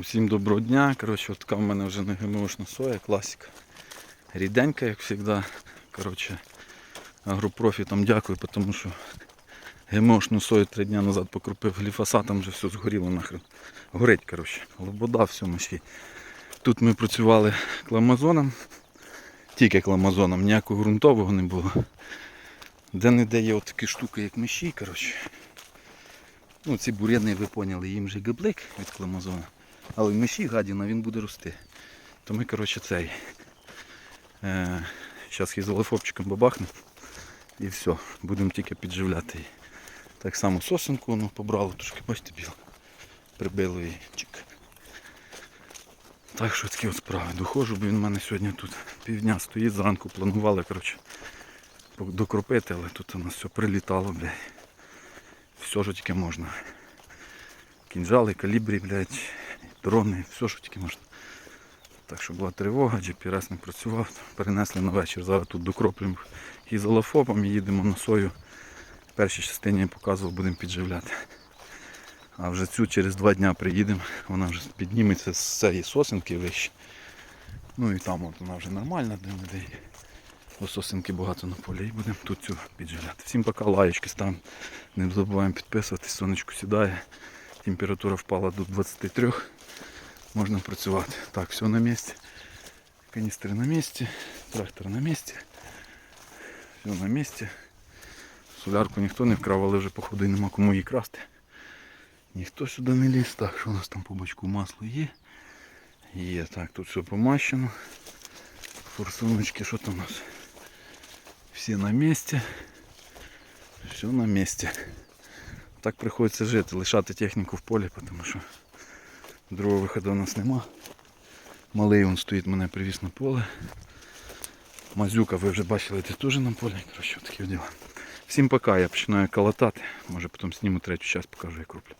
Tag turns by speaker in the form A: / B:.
A: Усім доброго дня. Коротше, от така в мене вже не ГМОшна соя, класика. Ріденька, як завжди. Коротше, агропрофі там дякую, тому що ГМОшну сою три дні назад покропив гліфосатом, вже все згоріло нахрен. Горить, коротше. Лобода, все мощі. Тут ми працювали кламазоном, тільки кламазоном, ніякого ґрунтового не було. Де-не-де є от такі штуки, як миші, коротше. Ну, ці бур'яни, ви поняли, їм же габлик від кламазона. Але в миші гадіна він буде рости. То ми, коротше, цей. Е, Зараз хізолофопчиком бабахнемо. І все, будемо тільки підживляти. Так само сосенку ну, побрало, трошки, бачите, біло. Прибило її. Чик. Так що такі от справи. Доходжу, бо він в мене сьогодні тут півдня стоїть, зранку планували, коротше, докропити, але тут у нас все прилітало, блядь. Все, що тільки можна. Кінжали, калібрі, блядь, дрони, все, що тільки можна. Так що була тривога, GPS не працював, перенесли на вечір. Зараз тут докроплюємо ізолофобом і їдемо на сою. В першій частині я показував, будемо підживляти. А вже цю через два дня приїдемо, вона вже підніметься з цієї сосенки вище. Ну і там от вона вже нормальна, де не де. Бо сосенки багато на полі і будемо тут цю підживляти. Всім пока, лаєчки ставимо. Не забуваємо підписуватись, сонечко сідає. Температура впала до 23. Можна працювати. Так, все на місці. Каністри на місці, трактор на місці. Все на місці. Солярку ніхто не вкрав, але вже походу і нема кому її красти. Ніхто сюди не ліз. Так, що у нас там по бочку масло є. Є, так, тут все помащено. Форсуночки, що там у нас? Всі на місці. Все на місці. Так приходиться жити, лишати техніку в полі, тому що другого виходу у нас нема. Малий він стоїть, мене привіз на поле. Мазюка, ви вже бачили, це теж на полі. Коротше, такі діла. Всім пока, я починаю калатати. Може потім сніму третю час, покажу як роблю.